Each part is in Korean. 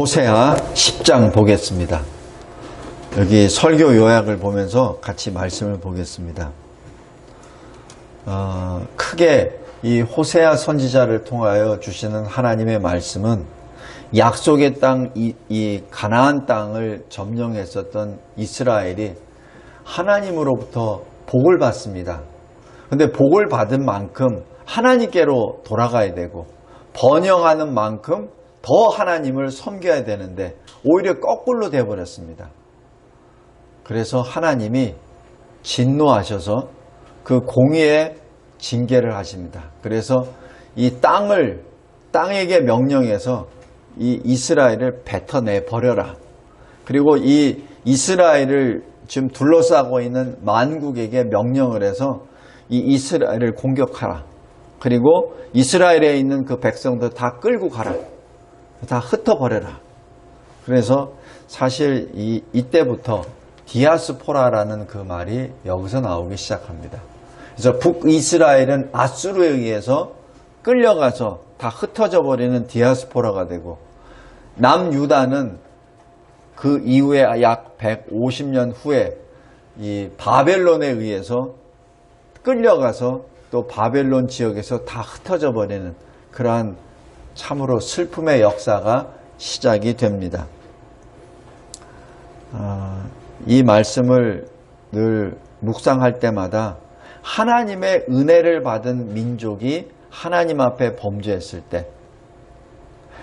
호세아 10장 보겠습니다. 여기 설교 요약을 보면서 같이 말씀을 보겠습니다. 어, 크게 이 호세아 선지자를 통하여 주시는 하나님의 말씀은 약속의 땅, 이, 이 가나안 땅을 점령했었던 이스라엘이 하나님으로부터 복을 받습니다. 근데 복을 받은 만큼 하나님께로 돌아가야 되고 번영하는 만큼 더 하나님을 섬겨야 되는데 오히려 거꾸로 되어버렸습니다. 그래서 하나님이 진노하셔서 그 공의의 징계를 하십니다. 그래서 이 땅을 땅에게 명령해서 이 이스라엘을 뱉어내 버려라. 그리고 이 이스라엘을 지금 둘러싸고 있는 만국에게 명령을 해서 이 이스라엘을 공격하라. 그리고 이스라엘에 있는 그 백성들 다 끌고 가라. 다 흩어버려라. 그래서 사실 이, 이때부터 디아스포라라는 그 말이 여기서 나오기 시작합니다. 그래서 북이스라엘은 아수르에 의해서 끌려가서 다 흩어져 버리는 디아스포라가 되고 남유다는 그 이후에 약 150년 후에 이 바벨론에 의해서 끌려가서 또 바벨론 지역에서 다 흩어져 버리는 그러한 참으로 슬픔의 역사가 시작이 됩니다. 아, 이 말씀을 늘 묵상할 때마다 하나님의 은혜를 받은 민족이 하나님 앞에 범죄했을 때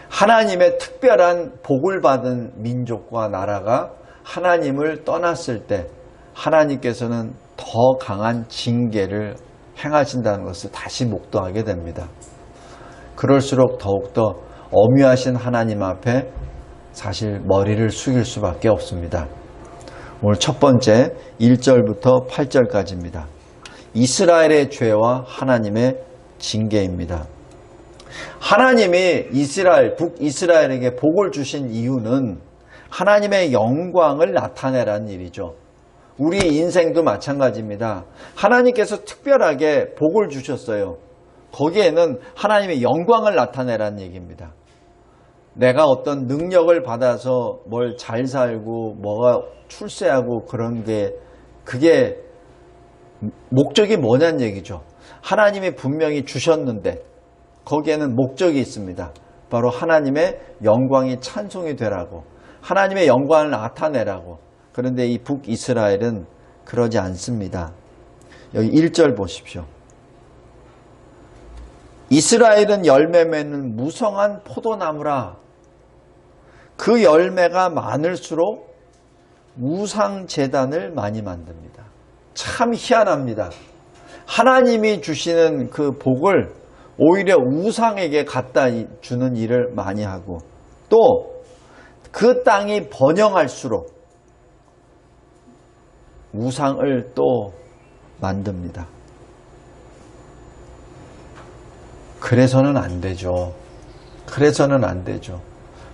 하나님의 특별한 복을 받은 민족과 나라가 하나님을 떠났을 때 하나님께서는 더 강한 징계를 행하신다는 것을 다시 목도하게 됩니다. 그럴수록 더욱더 어미하신 하나님 앞에 사실 머리를 숙일 수밖에 없습니다. 오늘 첫 번째 1절부터 8절까지입니다. 이스라엘의 죄와 하나님의 징계입니다. 하나님이 이스라엘, 북이스라엘에게 복을 주신 이유는 하나님의 영광을 나타내라는 일이죠. 우리 인생도 마찬가지입니다. 하나님께서 특별하게 복을 주셨어요. 거기에는 하나님의 영광을 나타내라는 얘기입니다. 내가 어떤 능력을 받아서 뭘 잘 살고 뭐가 출세하고 그런 게 그게 목적이 뭐냐는 얘기죠. 하나님이 분명히 주셨는데 거기에는 목적이 있습니다. 바로 하나님의 영광이 찬송이 되라고 하나님의 영광을 나타내라고 그런데 이 북이스라엘은 그러지 않습니다. 여기 1절 보십시오. 이스라엘은 열매 맺는 무성한 포도나무라. 그 열매가 많을수록 우상 재단을 많이 만듭니다. 참 희한합니다. 하나님이 주시는 그 복을 오히려 우상에게 갖다 주는 일을 많이 하고 또 그 땅이 번영할수록 우상을 또 만듭니다. 그래서는 안 되죠. 그래서는 안 되죠.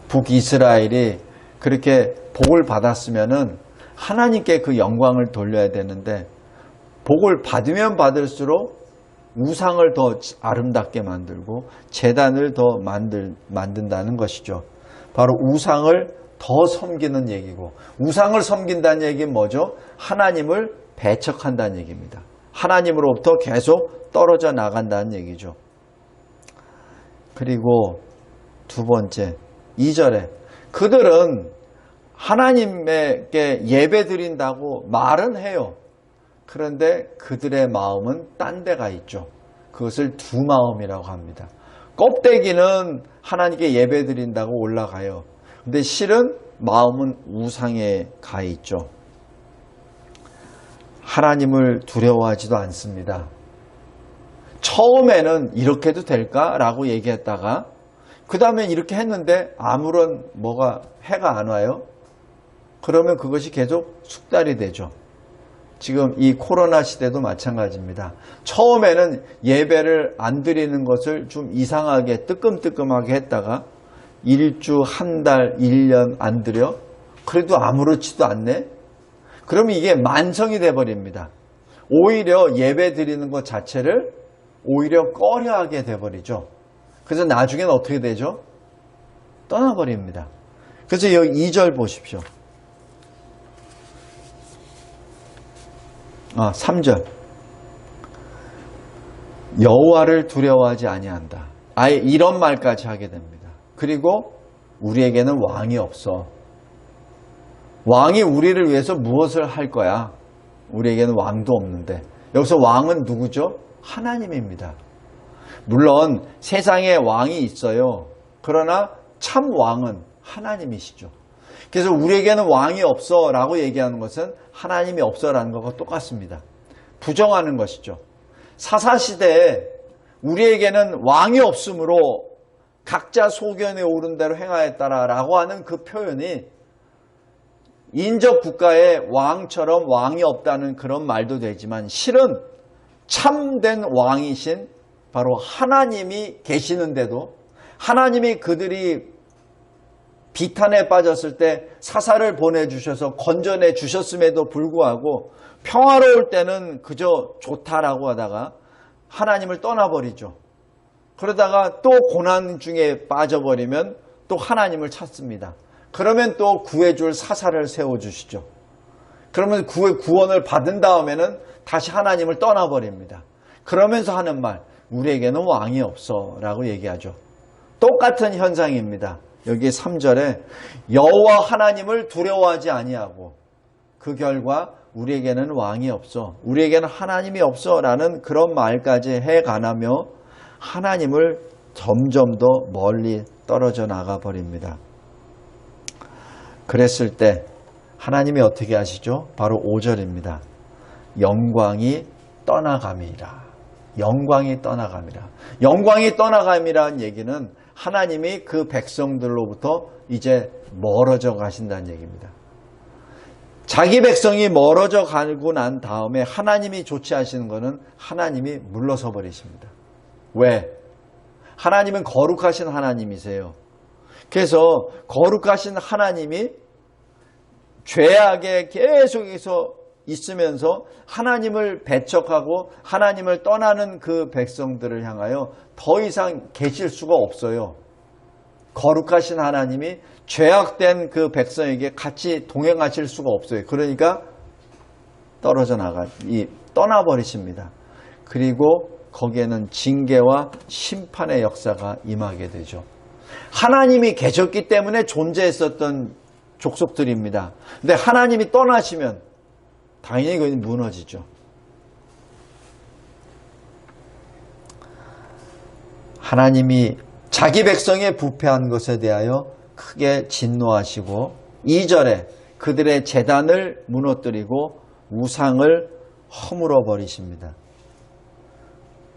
북이스라엘이 그렇게 복을 받았으면은 하나님께 그 영광을 돌려야 되는데 복을 받으면 받을수록 우상을 더 아름답게 만들고 재단을 더 만들, 만든다는 것이죠. 바로 우상을 더 섬기는 얘기고 우상을 섬긴다는 얘기는 뭐죠? 하나님을 배척한다는 얘기입니다. 하나님으로부터 계속 떨어져 나간다는 얘기죠. 그리고 두 번째, 2절에 그들은 하나님에게 예배 드린다고 말은 해요. 그런데 그들의 마음은 딴 데가 있죠. 그것을 두 마음이라고 합니다. 껍데기는 하나님께 예배 드린다고 올라가요. 근데 실은 마음은 우상에 가 있죠. 하나님을 두려워하지도 않습니다. 처음에는 이렇게도 될까라고 얘기했다가 그 다음에 이렇게 했는데 아무런 뭐가 해가 안 와요. 그러면 그것이 계속 숙달이 되죠. 지금 이 코로나 시대도 마찬가지입니다. 처음에는 예배를 안 드리는 것을 좀 이상하게 뜨끔뜨끔하게 했다가 일주, 한 달, 1년 안 드려? 그래도 아무렇지도 않네? 그러면 이게 만성이 돼버립니다. 오히려 예배 드리는 것 자체를 오히려 꺼려하게 돼버리죠. 그래서 나중에는 어떻게 되죠? 떠나버립니다. 그래서 여기 2절 보십시오. 아, 3절. 여호와를 두려워하지 아니한다. 아예 이런 말까지 하게 됩니다. 그리고 우리에게는 왕이 없어. 왕이 우리를 위해서 무엇을 할 거야? 우리에게는 왕도 없는데. 여기서 왕은 누구죠? 하나님입니다. 물론 세상에 왕이 있어요. 그러나 참 왕은 하나님이시죠. 그래서 우리에게는 왕이 없어 라고 얘기하는 것은 하나님이 없어 라는 것과 똑같습니다. 부정하는 것이죠. 사사시대에 우리에게는 왕이 없으므로 각자 소견에 오른 대로 행하였다라 라고 하는 그 표현이 인적 국가에 왕처럼 왕이 없다는 그런 말도 되지만 실은 참된 왕이신 바로 하나님이 계시는데도 하나님이 그들이 비탄에 빠졌을 때 사사를 보내주셔서 건져내 주셨음에도 불구하고 평화로울 때는 그저 좋다라고 하다가 하나님을 떠나버리죠. 그러다가 또 고난 중에 빠져버리면 또 하나님을 찾습니다. 그러면 또 구해줄 사사를 세워주시죠. 그러면 구의 구원을 받은 다음에는 다시 하나님을 떠나버립니다. 그러면서 하는 말, 우리에게는 왕이 없어 라고 얘기하죠. 똑같은 현상입니다. 여기 3절에 여호와 하나님을 두려워하지 아니하고 그 결과 우리에게는 왕이 없어 우리에게는 하나님이 없어 라는 그런 말까지 해 가나며 하나님을 점점 더 멀리 떨어져 나가 버립니다. 그랬을 때 하나님이 어떻게 하시죠? 바로 5절입니다. 영광이 떠나감이라. 영광이 떠나감이라. 영광이 떠나감이라는 얘기는 하나님이 그 백성들로부터 이제 멀어져 가신다는 얘기입니다. 자기 백성이 멀어져 가고 난 다음에 하나님이 조치하시는 것은 하나님이 물러서 버리십니다. 왜? 하나님은 거룩하신 하나님이세요. 그래서 거룩하신 하나님이 죄악에 계속해서 있으면서 하나님을 배척하고 하나님을 떠나는 그 백성들을 향하여 더 이상 계실 수가 없어요. 거룩하신 하나님이 죄악된 그 백성에게 같이 동행하실 수가 없어요. 그러니까 떨어져 나가, 이, 떠나버리십니다. 그리고 거기에는 징계와 심판의 역사가 임하게 되죠. 하나님이 계셨기 때문에 존재했었던 족속들입니다. 근데 하나님이 떠나시면 당연히 그건 무너지죠. 하나님이 자기 백성의 부패한 것에 대하여 크게 진노하시고 2절에 그들의 재단을 무너뜨리고 우상을 허물어 버리십니다.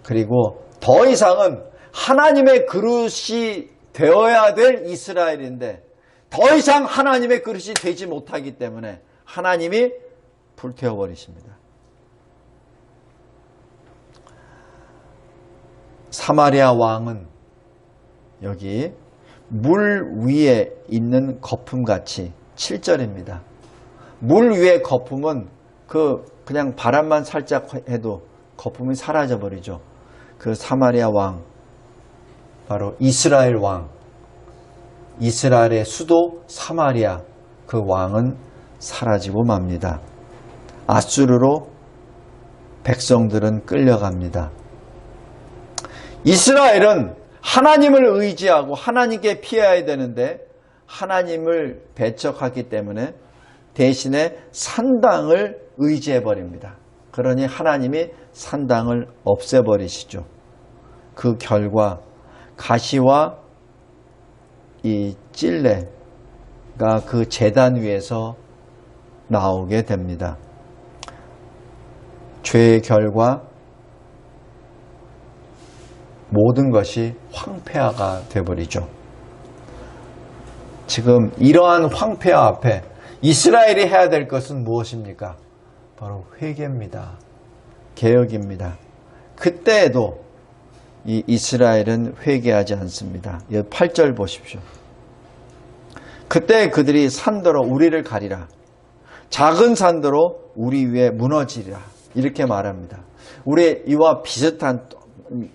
그리고 더 이상은 하나님의 그릇이 되어야 될 이스라엘인데 더 이상 하나님의 그릇이 되지 못하기 때문에 하나님이 불태워 버리십니다. 사마리아 왕은 여기 물 위에 있는 거품같이 7절입니다. 물 위의 거품은 그 그냥 바람만 살짝 해도 거품이 사라져 버리죠. 그 사마리아 왕 바로 이스라엘 왕 이스라엘의 수도 사마리아 그 왕은 사라지고 맙니다. 아수르로 백성들은 끌려갑니다. 이스라엘은 하나님을 의지하고 하나님께 피해야 되는데 하나님을 배척하기 때문에 대신에 산당을 의지해 버립니다. 그러니 하나님이 산당을 없애버리시죠. 그 결과 가시와 이 찔레가 그 재단 위에서 나오게 됩니다. 죄의 결과 모든 것이 황폐화가 되버리죠. 지금 이러한 황폐화 앞에 이스라엘이 해야 될 것은 무엇입니까? 바로 회개입니다. 개혁입니다. 그때에도 이 이스라엘은 회개하지 않습니다. 8절 보십시오. 그때 그들이 산더러 우리를 가리라. 작은 산더러 우리 위에 무너지리라. 이렇게 말합니다. 우리 이와 비슷한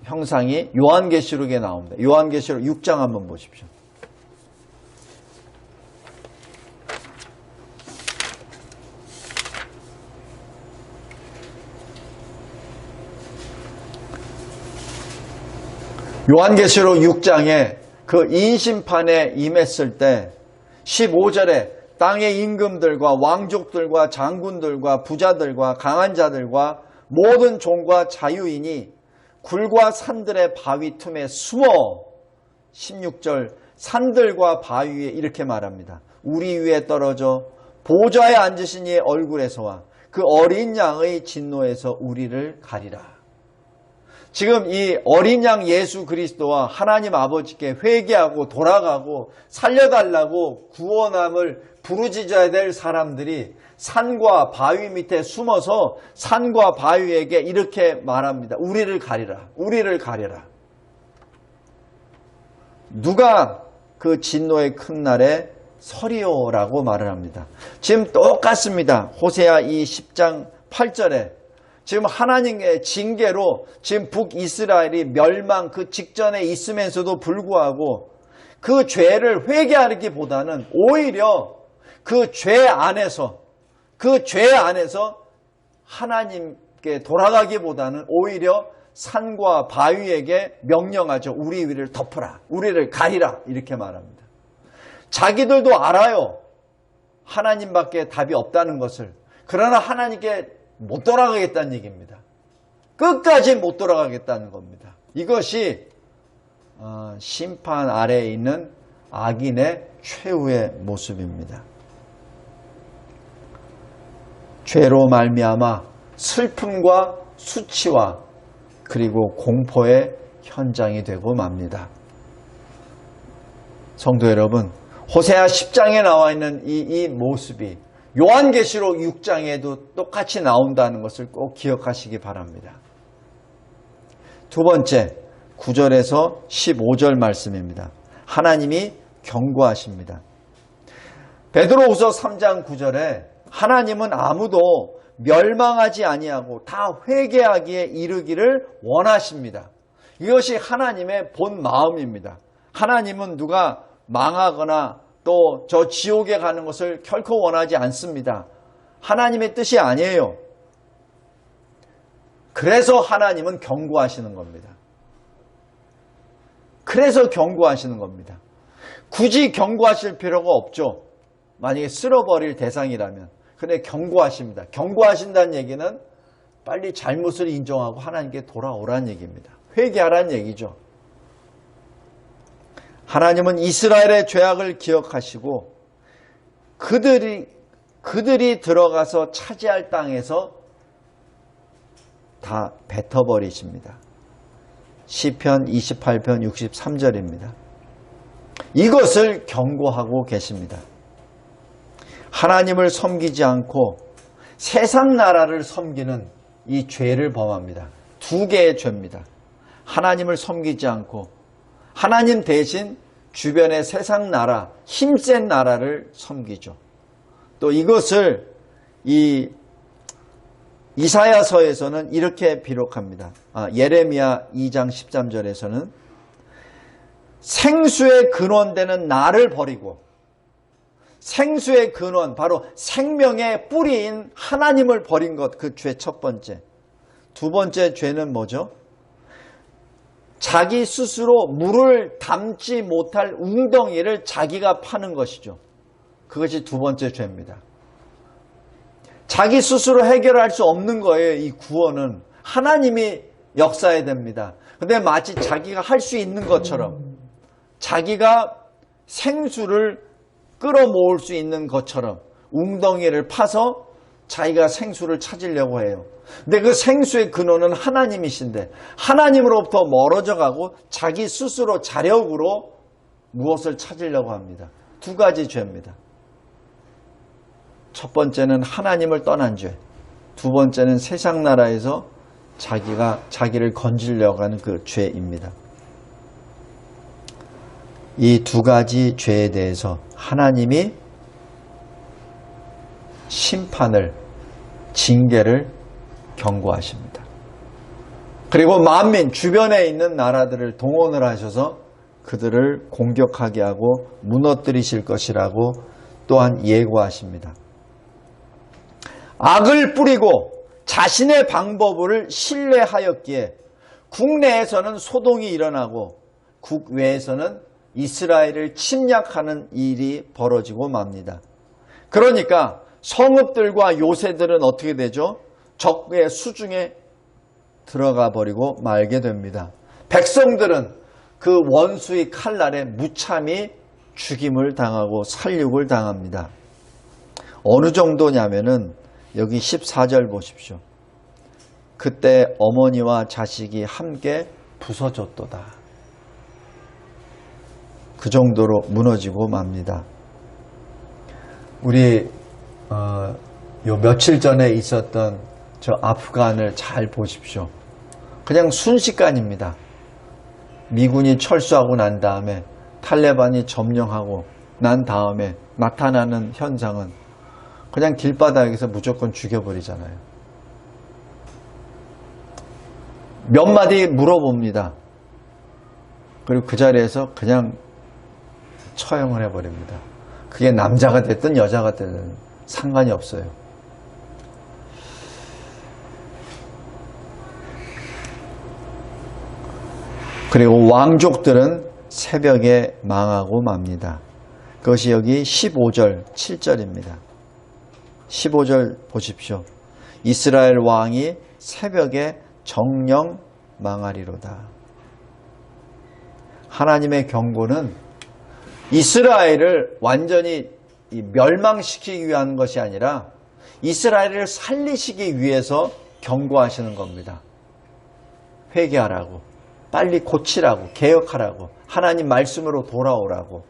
형상이 요한계시록에 나옵니다. 요한계시록 6장 한번 보십시오. 요한계시록 6장에 그 인심판에 임했을 때 15절에 땅의 임금들과 왕족들과 장군들과 부자들과 강한 자들과 모든 종과 자유인이 굴과 산들의 바위 틈에 숨어 16절 산들과 바위에 이렇게 말합니다. 우리 위에 떨어져 보좌에 앉으신 이의 얼굴에서와 그 어린 양의 진노에서 우리를 가리라. 지금 이 어린 양 예수 그리스도와 하나님 아버지께 회개하고 돌아가고 살려달라고 구원함을 부르짖어야 될 사람들이 산과 바위 밑에 숨어서 산과 바위에게 이렇게 말합니다. 우리를 가리라. 우리를 가리라. 누가 그 진노의 큰 날에 서리오라고 말을 합니다. 지금 똑같습니다. 호세아 이 10장 8절에 지금 하나님의 징계로 지금 북이스라엘이 멸망 그 직전에 있으면서도 불구하고 그 죄를 회개하기보다는 오히려 그 죄 안에서 그 죄 안에서 하나님께 돌아가기보다는 오히려 산과 바위에게 명령하죠. 우리 위를 덮어라. 우리를 가리라. 이렇게 말합니다. 자기들도 알아요. 하나님밖에 답이 없다는 것을. 그러나 하나님께 못 돌아가겠다는 얘기입니다. 끝까지 못 돌아가겠다는 겁니다. 이것이 어, 심판 아래에 있는 악인의 최후의 모습입니다. 죄로 말미암아 슬픔과 수치와 그리고 공포의 현장이 되고 맙니다. 성도 여러분, 호세아 10장에 나와 있는 이, 이 모습이 요한계시록 6장에도 똑같이 나온다는 것을 꼭 기억하시기 바랍니다. 두 번째, 9절에서 15절 말씀입니다. 하나님이 경고하십니다. 베드로후서 3장 9절에 하나님은 아무도 멸망하지 아니하고 다 회개하기에 이르기를 원하십니다. 이것이 하나님의 본 마음입니다. 하나님은 누가 망하거나 또 저 지옥에 가는 것을 결코 원하지 않습니다. 하나님의 뜻이 아니에요. 그래서 하나님은 경고하시는 겁니다. 그래서 경고하시는 겁니다. 굳이 경고하실 필요가 없죠. 만약에 쓸어버릴 대상이라면. 근데 경고하십니다. 경고하신다는 얘기는 빨리 잘못을 인정하고 하나님께 돌아오라는 얘기입니다. 회개하라는 얘기죠. 하나님은 이스라엘의 죄악을 기억하시고 그들이 그들이 들어가서 차지할 땅에서 다 뱉어버리십니다. 시편 28편 63절입니다. 이것을 경고하고 계십니다. 하나님을 섬기지 않고 세상 나라를 섬기는 이 죄를 범합니다. 두 개의 죄입니다. 하나님을 섬기지 않고 하나님 대신 주변의 세상 나라, 힘센 나라를 섬기죠. 또 이것을 이 이사야서에서는 이렇게 비록합니다. 아, 예레미야 2장 13절에서는 생수의 근원되는 나를 버리고 생수의 근원, 바로 생명의 뿌리인 하나님을 버린 것, 그 죄 첫 번째. 두 번째 죄는 뭐죠? 자기 스스로 물을 담지 못할 웅덩이를 자기가 파는 것이죠. 그것이 두 번째 죄입니다. 자기 스스로 해결할 수 없는 거예요. 이 구원은 하나님이 역사해야 됩니다. 근데 마치 자기가 할 수 있는 것처럼 자기가 생수를 끌어모을 수 있는 것처럼 웅덩이를 파서 자기가 생수를 찾으려고 해요. 근데 그 생수의 근원은 하나님이신데 하나님으로부터 멀어져 가고 자기 스스로 자력으로 무엇을 찾으려고 합니다. 두 가지 죄입니다. 첫 번째는 하나님을 떠난 죄. 두 번째는 세상 나라에서 자기가 자기를 건지려고 하는 그 죄입니다. 이 두 가지 죄에 대해서 하나님이 심판을 징계를 경고하십니다. 그리고 만민 주변에 있는 나라들을 동원을 하셔서 그들을 공격하게 하고 무너뜨리실 것이라고 또한 예고하십니다. 악을 뿌리고 자신의 방법을 신뢰하였기에 국내에서는 소동이 일어나고 국외에서는 이스라엘을 침략하는 일이 벌어지고 맙니다. 그러니까 성읍들과 요새들은 어떻게 되죠? 적의 수중에 들어가 버리고 말게 됩니다. 백성들은 그 원수의 칼날에 무참히 죽임을 당하고 살육을 당합니다. 어느 정도냐면은 여기 14절 보십시오. 그때 어머니와 자식이 함께 부서졌도다. 그 정도로 무너지고 맙니다. 우리 어, 요 며칠 전에 있었던 저 아프간을 잘 보십시오. 그냥 순식간입니다. 미군이 철수하고 난 다음에 탈레반이 점령하고 난 다음에 나타나는 현상은 그냥 길바닥에서 무조건 죽여버리잖아요. 몇 마디 물어봅니다. 그리고 그 자리에서 그냥 처형을 해버립니다. 그게 남자가 됐든 여자가 됐든 상관이 없어요. 그리고 왕족들은 새벽에 망하고 맙니다. 그것이 여기 15절, 7절입니다. 15절 보십시오. 이스라엘 왕이 새벽에 정령 망하리로다. 하나님의 경고는 이스라엘을 완전히 멸망시키기 위한 것이 아니라 이스라엘을 살리시기 위해서 경고하시는 겁니다. 회개하라고. 빨리 고치라고, 개혁하라고, 하나님 말씀으로 돌아오라고.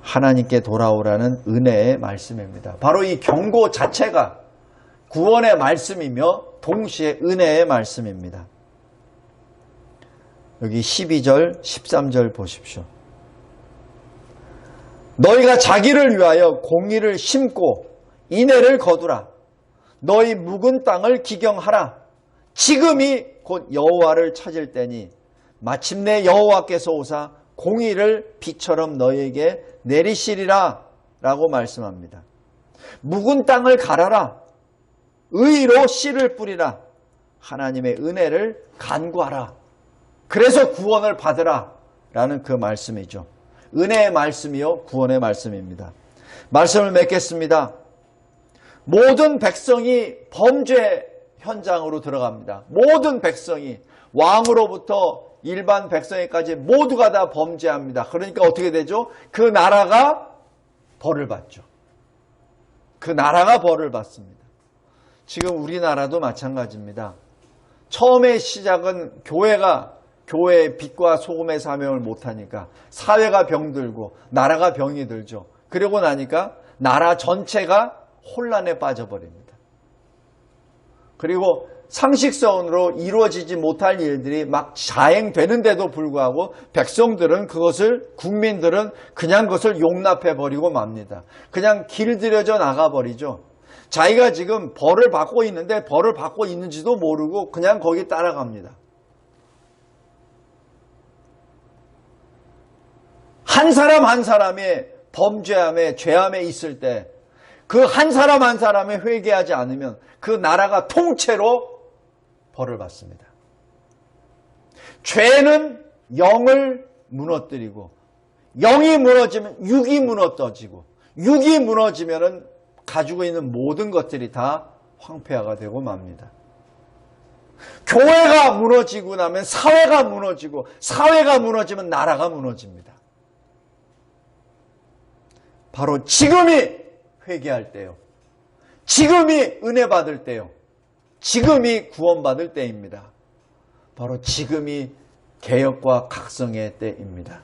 하나님께 돌아오라는 은혜의 말씀입니다. 바로 이 경고 자체가 구원의 말씀이며 동시에 은혜의 말씀입니다. 여기 12절, 13절 보십시오. 너희가 자기를 위하여 공의를 심고 인애를 거두라. 너희 묵은 땅을 기경하라. 지금이 곧 여호와를 찾을 때니 마침내 여호와께서 오사 공의를 비처럼 너희에게 내리시리라 라고 말씀합니다. 묵은 땅을 갈아라. 의로 씨를 뿌리라. 하나님의 은혜를 간구하라. 그래서 구원을 받으라. 라는 그 말씀이죠. 은혜의 말씀이요. 구원의 말씀입니다. 말씀을 맺겠습니다. 모든 백성이 범죄 현장으로 들어갑니다. 모든 백성이 왕으로부터 일반 백성에까지 모두가 다 범죄합니다. 그러니까 어떻게 되죠? 그 나라가 벌을 받죠. 그 나라가 벌을 받습니다. 지금 우리나라도 마찬가지입니다. 처음에 시작은 교회가 교회의 빛과 소금의 사명을 못하니까 사회가 병들고 나라가 병이 들죠. 그러고 나니까 나라 전체가 혼란에 빠져버립니다. 그리고 상식선으로 이루어지지 못할 일들이 막 자행되는데도 불구하고 백성들은 그것을 국민들은 그냥 그것을 용납해 버리고 맙니다. 그냥 길들여져 나가 버리죠. 자기가 지금 벌을 받고 있는데 벌을 받고 있는지도 모르고 그냥 거기 따라갑니다. 한 사람 한 사람의 범죄함에 죄함에 있을 때 그 한 사람 한 사람이 회개하지 않으면 그 나라가 통째로 벌을 받습니다. 죄는 영을 무너뜨리고 영이 무너지면 육이 무너뜨지고 육이 무너지면은 가지고 있는 모든 것들이 다 황폐화가 되고 맙니다. 교회가 무너지고 나면 사회가 무너지고 사회가 무너지면 나라가 무너집니다. 바로 지금이 회개할 때요. 지금이 은혜 받을 때요. 지금이 구원받을 때입니다. 바로 지금이 개혁과 각성의 때입니다.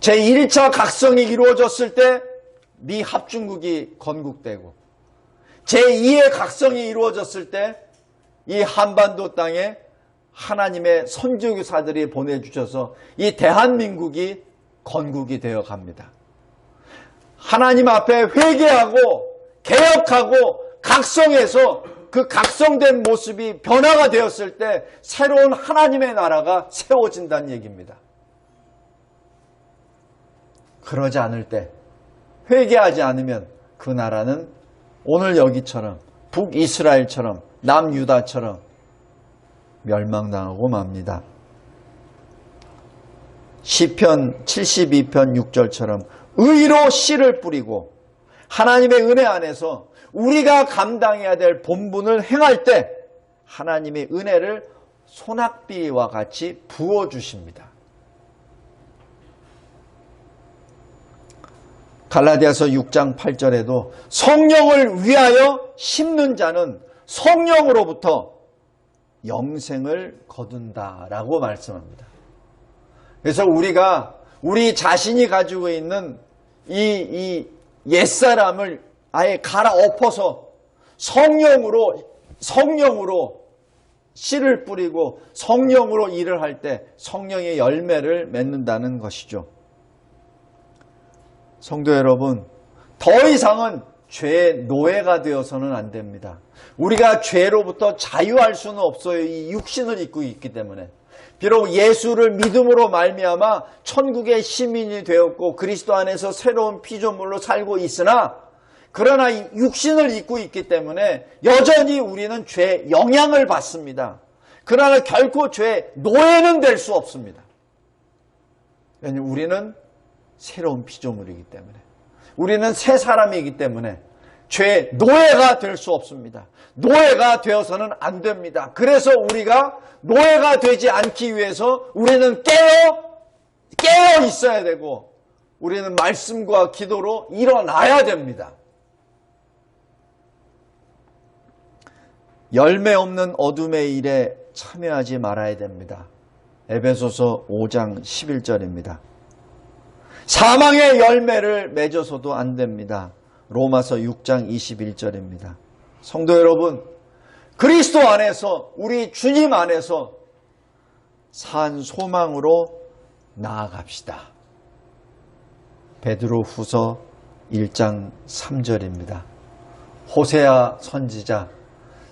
제1차 각성이 이루어졌을 때 미 합중국이 건국되고 제2의 각성이 이루어졌을 때 이 한반도 땅에 하나님의 선교사들이 보내주셔서 이 대한민국이 건국이 되어 갑니다. 하나님 앞에 회개하고 개혁하고 각성해서 그 각성된 모습이 변화가 되었을 때 새로운 하나님의 나라가 세워진다는 얘기입니다. 그러지 않을 때 회개하지 않으면 그 나라는 오늘 여기처럼 북이스라엘처럼 남유다처럼 멸망당하고 맙니다. 시편 72편 6절처럼 의로 씨를 뿌리고 하나님의 은혜 안에서 우리가 감당해야 될 본분을 행할 때 하나님의 은혜를 소낙비와 같이 부어 주십니다. 갈라디아서 6장 8절에도 성령을 위하여 심는 자는 성령으로부터 영생을 거둔다라고 말씀합니다. 그래서 우리가 우리 자신이 가지고 있는 이, 이 옛사람을 아예 갈아엎어서 성령으로, 성령으로 씨를 뿌리고 성령으로 일을 할 때 성령의 열매를 맺는다는 것이죠. 성도 여러분, 더 이상은 죄의 노예가 되어서는 안 됩니다. 우리가 죄로부터 자유할 수는 없어요. 이 육신을 입고 있기 때문에. 비록 예수를 믿음으로 말미암아 천국의 시민이 되었고 그리스도 안에서 새로운 피조물로 살고 있으나 그러나 이 육신을 입고 있기 때문에 여전히 우리는 죄의 영향을 받습니다. 그러나 결코 죄의 노예는 될 수 없습니다. 왜냐하면 우리는 새로운 피조물이기 때문에 우리는 새 사람이기 때문에 죄의 노예가 될 수 없습니다. 노예가 되어서는 안 됩니다. 그래서 우리가 노예가 되지 않기 위해서 우리는 깨어 깨어 있어야 되고 우리는 말씀과 기도로 일어나야 됩니다. 열매 없는 어둠의 일에 참여하지 말아야 됩니다. 에베소서 5장 11절입니다. 사망의 열매를 맺어서도 안 됩니다. 로마서 6장 21절입니다. 성도 여러분, 그리스도 안에서 우리 주님 안에서 산 소망으로 나아갑시다. 베드로 후서 1장 3절입니다. 호세아 선지자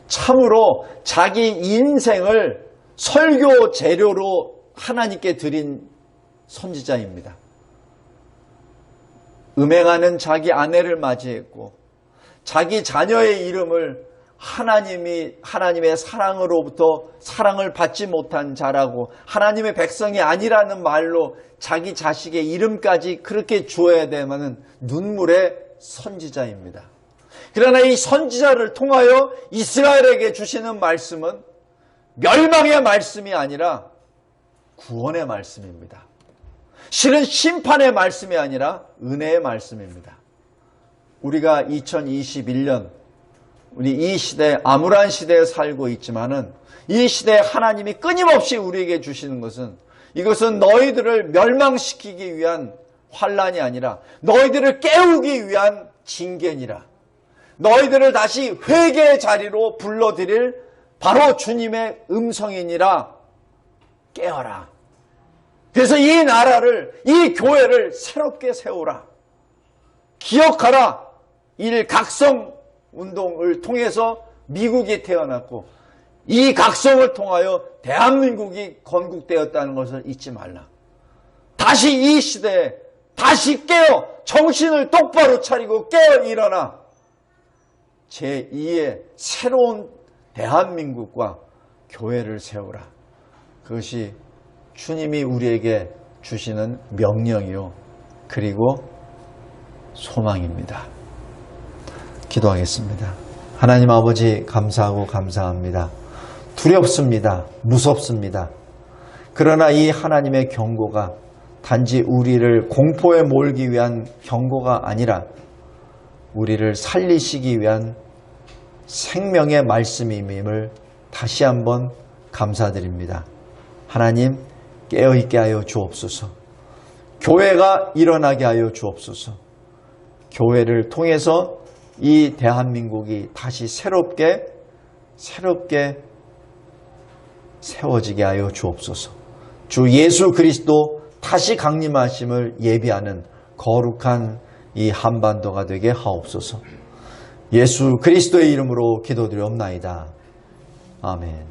참으로 자기 인생을 설교 재료로 하나님께 드린 선지자입니다. 음행하는 자기 아내를 맞이했고 자기 자녀의 이름을 하나님이 하나님의 사랑으로부터 사랑을 받지 못한 자라고 하나님의 백성이 아니라는 말로 자기 자식의 이름까지 그렇게 주어야 되면은 눈물의 선지자입니다. 그러나 이 선지자를 통하여 이스라엘에게 주시는 말씀은 멸망의 말씀이 아니라 구원의 말씀입니다. 실은 심판의 말씀이 아니라 은혜의 말씀입니다. 우리가 2021년 우리 이 시대 암울한 시대에 살고 있지만은 이 시대에 하나님이 끊임없이 우리에게 주시는 것은 이것은 너희들을 멸망시키기 위한 환란이 아니라 너희들을 깨우기 위한 징계니라. 너희들을 다시 회개의 자리로 불러들일 바로 주님의 음성이니라. 깨어라. 그래서 이 나라를, 이 교회를 새롭게 세우라. 기억하라. 일각성 운동을 통해서 미국이 태어났고 이 각성을 통하여 대한민국이 건국되었다는 것을 잊지 말라. 다시 이 시대에 다시 깨어 정신을 똑바로 차리고 깨어 일어나 제2의 새로운 대한민국과 교회를 세우라. 그것이 주님이 우리에게 주시는 명령이요. 그리고 소망입니다. 기도하겠습니다. 하나님 아버지 감사하고 감사합니다. 두렵습니다. 무섭습니다. 그러나 이 하나님의 경고가 단지 우리를 공포에 몰기 위한 경고가 아니라 우리를 살리시기 위한 생명의 말씀임을 다시 한번 감사드립니다. 하나님 깨어있게 하여 주옵소서. 교회가 일어나게 하여 주옵소서. 교회를 통해서 이 대한민국이 다시 새롭게 새롭게 세워지게 하여 주옵소서. 주 예수 그리스도 다시 강림하심을 예비하는 거룩한 이 한반도가 되게 하옵소서. 예수 그리스도의 이름으로 기도드리옵나이다. 아멘.